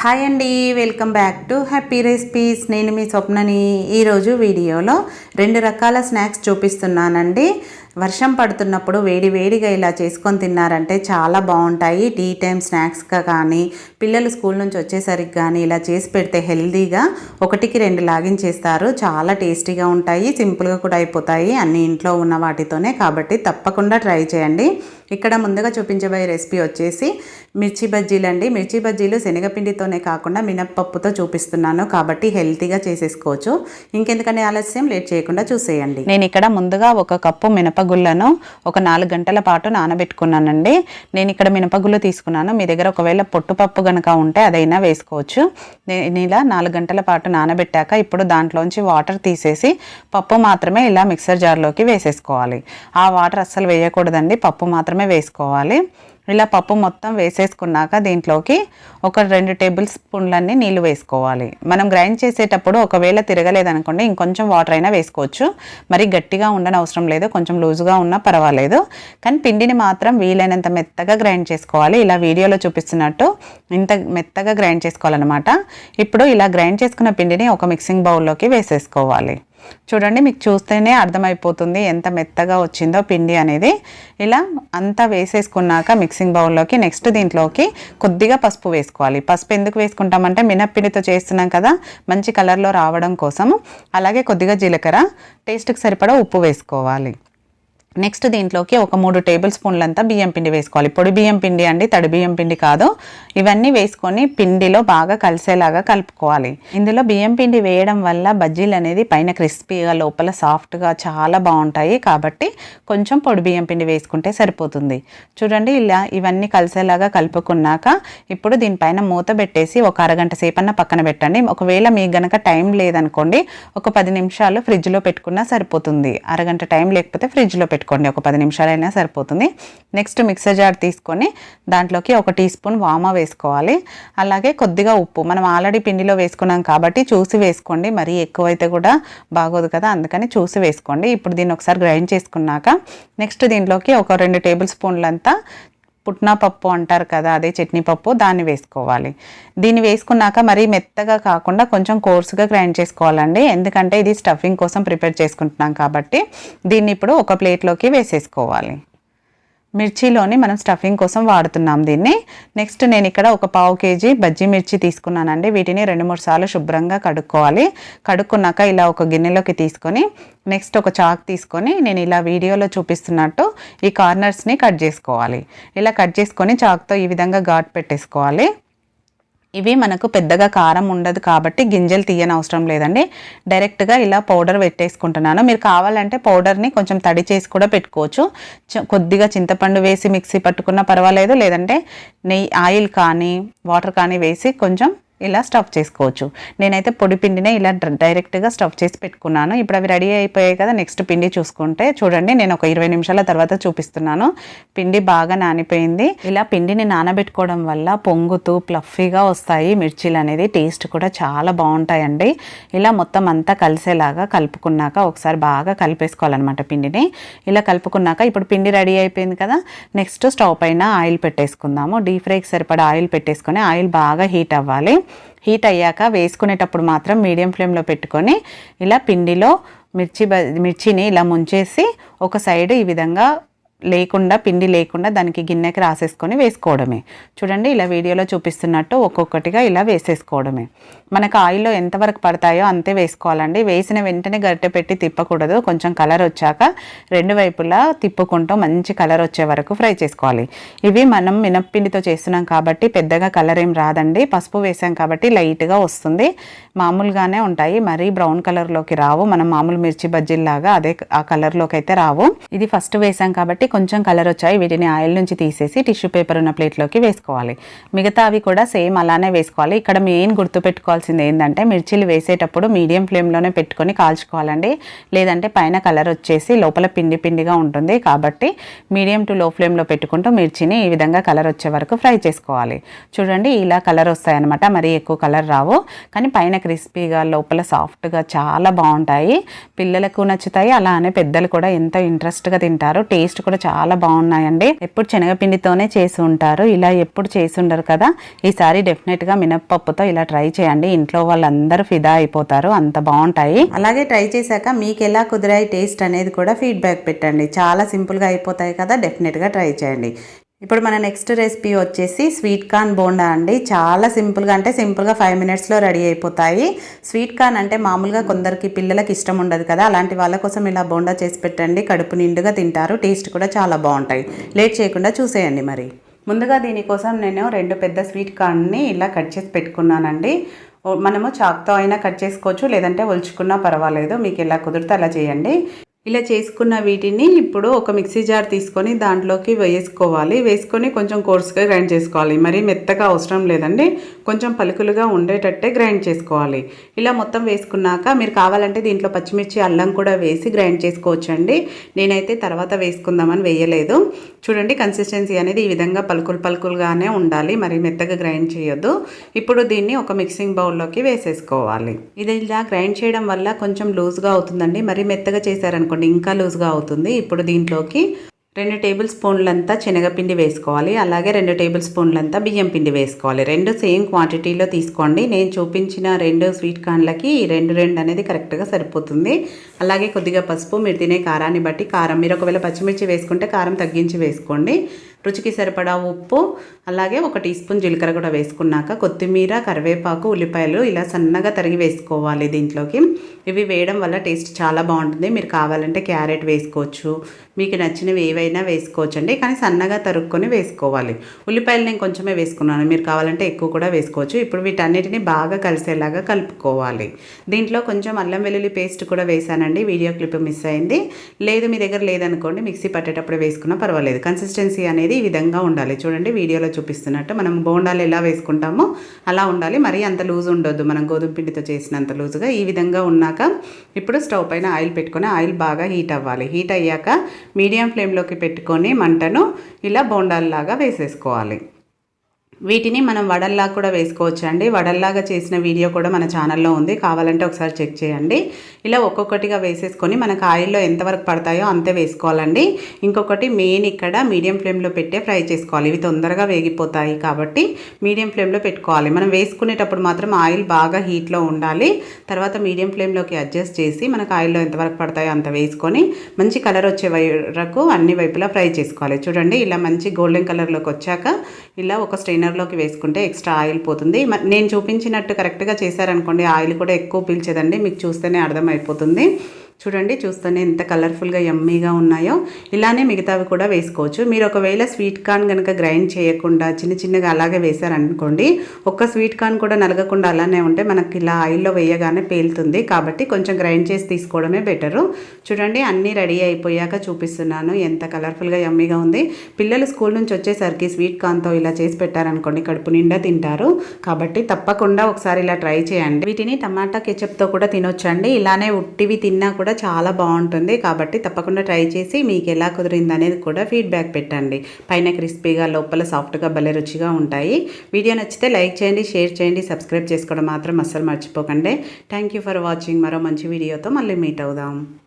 Hi అండి welcome back to happy recipes. నేను మీ స్వప్నని. ఈరోజు వీడియోలో రెండు రకాల స్నాక్స్ చూపిస్తున్నానండి. వర్షం పడుతున్నప్పుడు వేడి వేడిగా ఇలా చేసుకొని తిన్నారంటే చాలా బాగుంటాయి. టీ టైం స్నాక్స్గా కానీ పిల్లలు స్కూల్ నుంచి వచ్చేసరికి కానీ ఇలా చేసి పెడితే హెల్తీగా ఒకటికి రెండు లాగించేస్తారు. చాలా టేస్టీగా ఉంటాయి సింపుల్గా కూడా అయిపోతాయి. అన్ని ఇంట్లో ఉన్న వాటితోనే కాబట్టి తప్పకుండా ట్రై చేయండి. ఇక్కడ ముందుగా చూపించబోయే రెసిపీ వచ్చేసి మిర్చి బజ్జీలు అండి. మిర్చి బజ్జీలు శనగపిండితోనే కాకుండా మినప్పప్పుతో చూపిస్తున్నాను కాబట్టి హెల్తీగా చేసేసుకోవచ్చు. ఇంకెందుకని ఆలస్యం లేట్ చేయకుండా చూసేయండి. నేను ఇక్కడ ముందుగా ఒక కప్పు మినపగుళ్ళను ఒక నాలుగు గంటల పాటు నానబెట్టుకున్నానండి. నేను ఇక్కడ మినపగుళ్ళు తీసుకున్నాను. మీ దగ్గర ఒకవేళ పొట్టుపప్పు గనక ఉంటే అదైనా వేసుకోవచ్చు. నేను ఇలా నాలుగు గంటల పాటు నానబెట్టాక ఇప్పుడు దాంట్లోంచి వాటర్ తీసేసి పప్పు మాత్రమే ఇలా మిక్సర్ జార్లోకి వేసేసుకోవాలి. ఆ వాటర్ అస్సలు వేయకూడదండి. పప్పు మాత్రమే వేసుకోవాలి. ఇలా పప్పు మొత్తం వేసేసుకున్నాక దీంట్లోకి ఒక రెండు టేబుల్ స్పూన్లన్నీ నీళ్ళు వేసుకోవాలి. మనం గ్రైండ్ చేసేటప్పుడు ఒకవేళ తిరగలేదనుకోండి ఇంకొంచెం వాటర్ అయినా వేసుకోవచ్చు. మరి గట్టిగా ఉండని అవసరం లేదు కొంచెం లూజుగా ఉన్నా పర్వాలేదు. కానీ పిండిని మాత్రం వీలైనంత మెత్తగా గ్రైండ్ చేసుకోవాలి. ఇలా వీడియోలో చూపిస్తున్నట్టు ఇంత మెత్తగా గ్రైండ్ చేసుకోవాలన్నమాట. ఇప్పుడు ఇలా గ్రైండ్ చేసుకున్న పిండిని ఒక మిక్సింగ్ బౌల్లోకి వేసేసుకోవాలి. చూడండి మీకు చూస్తేనే అర్థమైపోతుంది ఎంత మెత్తగా వచ్చిందో పిండి అనేది. ఇలా అంతా వేసేసుకున్నాక మిక్సింగ్ బౌల్లోకి నెక్స్ట్ దీంట్లోకి కొద్దిగా పసుపు వేసుకోవాలి. పసుపు ఎందుకు వేసుకుంటామంటే మినప్పిండితో చేస్తున్నాం కదా మంచి కలర్లో రావడం కోసం. అలాగే కొద్దిగా జీలకర్ర టేస్ట్కి సరిపడా ఉప్పు వేసుకోవాలి. నెక్స్ట్ దీంట్లోకి ఒక మూడు టేబుల్ స్పూన్లంతా బియ్యం పిండి వేసుకోవాలి. పొడి బియ్యం పిండి అండి తడి బియ్యం పిండి కాదు. ఇవన్నీ వేసుకొని పిండిలో బాగా కలిసేలాగా కలుపుకోవాలి. ఇందులో బియ్యం పిండి వేయడం వల్ల బజ్జీలు అనేది పైన క్రిస్పీగా లోపల సాఫ్ట్గా చాలా బాగుంటాయి. కాబట్టి కొంచెం పొడి బియ్యం పిండి వేసుకుంటే సరిపోతుంది. చూడండి ఇలా ఇవన్నీ కలిసేలాగా కలుపుకున్నాక ఇప్పుడు దీనిపైన మూత పెట్టేసి ఒక అరగంట సేపన్న పక్కన పెట్టండి. ఒకవేళ మీకు గనక టైం లేదనుకోండి ఒక పది నిమిషాలు ఫ్రిడ్జ్లో పెట్టుకున్నా సరిపోతుంది. అరగంట టైం లేకపోతే ఫ్రిడ్జ్లో పెట్టుకోండి. ఒక పది నిమిషాలైనా సరిపోతుంది. నెక్స్ట్ మిక్సర్ జార్ తీసుకొని దాంట్లోకి ఒక టీ స్పూన్ వామ వేసుకోవాలి. అలాగే కొద్దిగా ఉప్పు. మనం ఆల్రెడీ పిండిలో వేసుకున్నాం కాబట్టి చూసి వేసుకోండి. మరీ ఎక్కువైతే కూడా బాగోదు కదా. అందుకని చూసి వేసుకోండి. ఇప్పుడు దీన్ని ఒకసారి గ్రైండ్ చేసుకున్నాక నెక్స్ట్ దీంట్లోకి ఒక రెండు టేబుల్ స్పూన్లంతా పుట్నా పప్పు అంటారు కదా అదే చట్నీ పప్పు దాన్ని వేసుకోవాలి. దీన్ని వేసుకున్నాక మరీ మెత్తగా కాకుండా కొంచెం కోర్సుగా గ్రైండ్ చేసుకోవాలండి. ఎందుకంటే ఇది స్టఫింగ్ కోసం ప్రిపేర్ చేసుకుంటున్నాం కాబట్టి దీన్ని ఇప్పుడు ఒక ప్లేట్లోకి వేసేసుకోవాలి. మిర్చిలోని మనం స్టఫింగ్ కోసం వాడుతున్నాం దీన్ని. నెక్స్ట్ నేను ఇక్కడ ఒక పావు కేజీ బజ్జీ మిర్చి తీసుకున్నానండి. వీటిని రెండు మూడు సార్లు శుభ్రంగా కడుక్కోవాలి. కడుక్కున్నాక ఇలా ఒక గిన్నెలోకి తీసుకొని నెక్స్ట్ ఒక చాక్ తీసుకొని నేను ఇలా వీడియోలో చూపిస్తున్నట్టు ఈ కార్నర్స్ని కట్ చేసుకోవాలి. ఇలా కట్ చేసుకొని చాక్తో ఈ విధంగా ఘాట్ పెట్టేసుకోవాలి. ఇవి మనకు పెద్దగా కారం ఉండదు కాబట్టి గింజలు తీయని అవసరం లేదండి. డైరెక్ట్గా ఇలా పౌడర్ పెట్టేసుకుంటున్నాను. మీరు కావాలంటే పౌడర్ని కొంచెం తడి చేసి కూడా పెట్టుకోవచ్చు. చ- కొద్దిగా చింతపండు వేసి మిక్సీ పట్టుకున్నా పర్వాలేదు. లేదంటే నెయ్యి ఆయిల్ కానీ వాటర్ కానీ వేసి కొంచెం ఇలా స్టఫ్ చేసుకోవచ్చు. నేనైతే పొడి పిండినే ఇలా డైరెక్ట్గా స్టఫ్ చేసి పెట్టుకున్నాను. ఇప్పుడు అవి రెడీ అయిపోయాయి కదా నెక్స్ట్ పిండి చూసుకుంటే చూడండి నేను ఒక ఇరవై నిమిషాల తర్వాత చూపిస్తున్నాను. పిండి బాగా నానిపోయింది. ఇలా పిండిని నానబెట్టుకోవడం వల్ల పొంగుతూ ప్లఫీగా వస్తాయి. మిర్చీలు అనేది టేస్ట్ కూడా చాలా బాగుంటాయండి. ఇలా మొత్తం అంతా కలిసేలాగా కలుపుకున్నాక ఒకసారి బాగా కలిపేసుకోవాలన్నమాట పిండిని. ఇలా కలుపుకున్నాక ఇప్పుడు పిండి రెడీ అయిపోయింది కదా నెక్స్ట్ స్టవ్ పైన ఆయిల్ పెట్టేసుకుందాము. డీప్ ఫ్రైకి సరిపడా ఆయిల్ పెట్టేసుకొని ఆయిల్ బాగా హీట్ అవ్వాలి. హీట్ అయ్యాక వేసుకునేటప్పుడు మాత్రం మీడియం ఫ్లేమ్లో పెట్టుకొని ఇలా పిండిలో మిర్చి బ మిర్చిని ఇలా ముంచేసి ఒక సైడ్ ఈ విధంగా లేకుండా పిండి లేకుండా దానికి గిన్నెకి రాసేసుకొని వేసుకోవడమే. చూడండి ఇలా వీడియోలో చూపిస్తున్నట్టు ఒక్కొక్కటిగా ఇలా వేసేసుకోవడమే. మనకు ఆయిల్లో ఎంతవరకు పడతాయో అంతే వేసుకోవాలండి. వేసిన వెంటనే గరిటె పెట్టి తిప్పకూడదు. కొంచెం కలర్ వచ్చాక రెండు వైపులా తిప్పుకుంటూ మంచి కలర్ వచ్చే వరకు ఫ్రై చేసుకోవాలి. ఇవి మనం మినప్పిండితో చేస్తున్నాం కాబట్టి పెద్దగా కలర్ ఏం రాదండి. పసుపు వేసాం కాబట్టి లైట్గా వస్తుంది. మామూలుగానే ఉంటాయి. మరీ బ్రౌన్ కలర్లోకి రావు. మనం మామూలు మిర్చి బజ్జీల్లాగా అదే ఆ కలర్లోకి అయితే రావు. ఇది ఫస్ట్ వేసాం కాబట్టి కొంచెం కలర్ వచ్చాయి. వీటిని ఆయిల్ నుంచి తీసేసి టిష్యూ పేపర్ ఉన్న ప్లేట్లోకి వేసుకోవాలి. మిగతా అవి కూడా సేమ్ అలానే వేసుకోవాలి. ఇక్కడ మెయిన్ గుర్తుపెట్టుకోవాల్సింది ఏంటంటే మిర్చీలు వేసేటప్పుడు మీడియం ఫ్లేమ్లోనే పెట్టుకొని కాల్చుకోవాలండి. లేదంటే పైన కలర్ వచ్చేసి లోపల పిండి పిండిగా ఉంటుంది. కాబట్టి మీడియం టు లో ఫ్లేమ్లో పెట్టుకుంటూ మిర్చిని ఈ విధంగా కలర్ వచ్చే వరకు ఫ్రై చేసుకోవాలి. చూడండి ఇలా కలర్ వస్తాయన్నమాట. మరీ ఎక్కువ కలర్ రావు. కానీ పైన క్రిస్పీగా లోపల సాఫ్ట్గా చాలా బాగుంటాయి. పిల్లలకు నచ్చుతాయి. అలానే పెద్దలు కూడా ఎంతో ఇంట్రెస్ట్గా తింటారు టేస్ట్ కూడా కూడా చాలా బాగున్నాయండి. ఎప్పుడు శనగపిండితోనే చేసి ఉంటారు. ఇలా ఎప్పుడు చేసి ఉండరు కదా. ఈసారి డెఫినెట్గా మినప్పప్పుతో ఇలా ట్రై చేయండి. ఇంట్లో వాళ్ళందరూ ఫిదా అయిపోతారు. అంత బాగుంటాయి. అలాగే ట్రై చేశాక మీకు ఎలా కుదిరాయి టేస్ట్ అనేది కూడా ఫీడ్బ్యాక్ పెట్టండి. చాలా సింపుల్గా అయిపోతాయి కదా. డెఫినెట్గా ట్రై చేయండి. ఇప్పుడు మన నెక్స్ట్ రెసిపీ వచ్చేసి స్వీట్ కార్న్ బోండా అండి. చాలా సింపుల్గా అంటే సింపుల్గా ఫైవ్ మినిట్స్లో రెడీ అయిపోతాయి. స్వీట్ కార్న్ అంటే మామూలుగా కొందరికి పిల్లలకి ఇష్టం ఉండదు కదా. అలాంటి వాళ్ళ కోసం ఇలా బోండా చేసి పెట్టండి. కడుపు నిండుగా తింటారు. టేస్ట్ కూడా చాలా బాగుంటాయి. లేట్ చేయకుండా చూసేయండి మరి. ముందుగా దీనికోసం నేను రెండు పెద్ద స్వీట్ కార్న్ని ఇలా కట్ చేసి పెట్టుకున్నానండి. మనము చాక్తో అయినా కట్ చేసుకోవచ్చు. లేదంటే ఒలుచుకున్నా పర్వాలేదు. మీకు ఎలా కుదిరితే అలా చేయండి. ఇలా చేసుకున్న వీటిని ఇప్పుడు ఒక మిక్సీ జార్ తీసుకొని దాంట్లోకి వేసుకోవాలి. వేసుకొని కొంచెం కోర్స్గా గ్రైండ్ చేసుకోవాలి. మరీ మెత్తగా అవసరం లేదండి. కొంచెం పలుకులుగా ఉండేటట్టే గ్రైండ్ చేసుకోవాలి. ఇలా మొత్తం వేసుకున్నాక మీరు కావాలంటే దీంట్లో పచ్చిమిర్చి అల్లం కూడా వేసి గ్రైండ్ చేసుకోవచ్చండి. నేనైతే తర్వాత వేసుకుందామని వేయలేదు. చూడండి కన్సిస్టెన్సీ అనేది ఈ విధంగా పలుకులు పలుకులుగానే ఉండాలి. మరి మెత్తగా గ్రైండ్ చేయొద్దు. ఇప్పుడు దీన్ని ఒక మిక్సింగ్ బౌల్లోకి వేసేసుకోవాలి. ఇది ఇలా గ్రైండ్ చేయడం వల్ల కొంచెం లూజ్గా అవుతుందండి. మరి మెత్తగా చేశారనుకోండి ఇంకా లూజ్గా అవుతుంది. ఇప్పుడు దీంట్లోకి రెండు టేబుల్ స్పూన్లంతా శనగపిండి వేసుకోవాలి. అలాగే రెండు టేబుల్ స్పూన్లంతా బియ్యం పిండి వేసుకోవాలి. రెండు సేమ్ క్వాంటిటీలో తీసుకోండి. నేను చూపించిన రెండు స్వీట్ కార్న్లకి ఈ రెండు రెండు అనేది కరెక్ట్గా సరిపోతుంది. అలాగే కొద్దిగా పసుపు మీరు తినే కారాన్ని బట్టి కారం. మీరు ఒకవేళ పచ్చిమిర్చి వేసుకుంటే కారం తగ్గించి వేసుకోండి. రుచికి సరిపడా ఉప్పు అలాగే ఒక టీ స్పూన్ జీలకర్ర కూడా వేసుకున్నాక కొత్తిమీర కరివేపాకు ఉల్లిపాయలు ఇలా సన్నగా తరిగి వేసుకోవాలి దీంట్లోకి. ఇవి వేయడం వల్ల టేస్ట్ చాలా బాగుంటుంది. మీరు కావాలంటే క్యారెట్ వేసుకోవచ్చు మీకు నచ్చినవి ఏవైనా వేసుకోవచ్చు అండి కానీ సన్నగా తరుక్కొని వేసుకోవాలి. ఉల్లిపాయలు నేను కొంచెమే వేసుకున్నాను. మీరు కావాలంటే ఎక్కువ కూడా వేసుకోవచ్చు. ఇప్పుడు వీటన్నిటిని బాగా కలిసేలాగా కలుపుకోవాలి. దీంట్లో కొంచెం అల్లం వెల్లుల్లి పేస్ట్ కూడా వేసానండి వీడియో క్లిప్ మిస్ అయింది. లేదు మీ దగ్గర లేదనుకోండి. మిక్సీ పట్టేటప్పుడు వేసుకున్నా పర్వాలేదు. కన్సిస్టెన్సీ అనేది ఈ విధంగా ఉండాలి. చూడండి వీడియోలో చూపిస్తున్నట్టు మనం బోండాలు ఎలా వేసుకుంటామో అలా ఉండాలి. మరీ అంత లూజ్ ఉండొద్దు. మనం గోధుమ పిండితో చేసినంత లూజుగా ఈ విధంగా ఉన్నాక ఇప్పుడు స్టవ్ పైన ఆయిల్ పెట్టుకొని ఆయిల్ బాగా హీట్ అవ్వాలి. హీట్ అయ్యాక మీడియం ఫ్లేమ్లోకి పెట్టుకొని మంటను ఇలా బోండాల్లాగా వేసేసుకోవాలి. వీటిని మనం వడల్లా కూడా వేసుకోవచ్చు అండి వడల్లాగా చేసిన వీడియో కూడా మన ఛానల్లో ఉంది. కావాలంటే ఒకసారి చెక్ చేయండి. ఇలా ఒక్కొక్కటిగా వేసేసుకొని మనకు ఆయిల్లో ఎంతవరకు పడతాయో అంతే వేసుకోవాలండి. ఇంకొకటి మెయిన్ ఇక్కడ మీడియం ఫ్లేమ్లో పెట్టే ఫ్రై చేసుకోవాలి. ఇవి తొందరగా వేగిపోతాయి కాబట్టి మీడియం ఫ్లేమ్లో పెట్టుకోవాలి. మనం వేసుకునేటప్పుడు మాత్రం ఆయిల్ బాగా హీట్లో ఉండాలి. తర్వాత మీడియం ఫ్లేమ్లోకి అడ్జస్ట్ చేసి మనకు ఆయిల్లో ఎంతవరకు పడతాయో అంత వేసుకొని మంచి కలర్ వచ్చే వరకు అన్ని వైపులా ఫ్రై చేసుకోవాలి. చూడండి ఇలా మంచి గోల్డెన్ కలర్లోకి వచ్చాక ఇలా ఒక డిన్నర్లోకి వేసుకుంటే ఎక్స్ట్రా ఆయిల్ పోతుంది. నేను చూపించినట్టు కరెక్ట్గా చేశారనుకోండి ఆయిల్ కూడా ఎక్కువ పీల్చేదండి. మీకు చూస్తేనే అర్థమైపోతుంది. చూడండి చూస్తేనే ఎంత కలర్ఫుల్గా ఎమ్మీగా ఉన్నాయో. ఇలానే మిగతావి కూడా వేసుకోవచ్చు. మీరు ఒకవేళ స్వీట్ కార్న్ కనుక గ్రైండ్ చేయకుండా చిన్న చిన్నగా అలాగే వేశారనుకోండి ఒక్క స్వీట్ కార్న్ కూడా నలగకుండా అలానే ఉంటే మనకి ఇలా ఆయిల్లో వేయగానే పేలుతుంది. కాబట్టి కొంచెం గ్రైండ్ చేసి తీసుకోవడమే బెటరు. చూడండి అన్నీ రెడీ అయిపోయాక చూపిస్తున్నాను. ఎంత కలర్ఫుల్గా ఎమ్మీగా ఉంది. పిల్లలు స్కూల్ నుంచి వచ్చేసరికి స్వీట్ కార్న్తో ఇలా చేసి పెట్టారనుకోండి కడుపు నిండా తింటారు. కాబట్టి తప్పకుండా ఒకసారి ఇలా ట్రై చేయండి. వీటిని టమాటా కెచప్తో కూడా తినొచ్చండి. ఇలానే ఉట్టివి తిన్నా కూడా చాలా బాగుంటుంది. కాబట్టి తప్పకుండా ట్రై చేసి మీకు ఎలా కుదిరింది అనేది కూడా ఫీడ్బ్యాక్ పెట్టండి. పైన క్రిస్పీగా లోపల సాఫ్ట్గా భలే రుచిగా ఉంటాయి. వీడియో నచ్చితే లైక్ చేయండి షేర్ చేయండి సబ్స్క్రైబ్ చేసుకోవడం మాత్రం అస్సలు మర్చిపోకండి. Thank you for watching. మరో మంచి వీడియోతో మళ్ళీ మీట్ అవుదాం.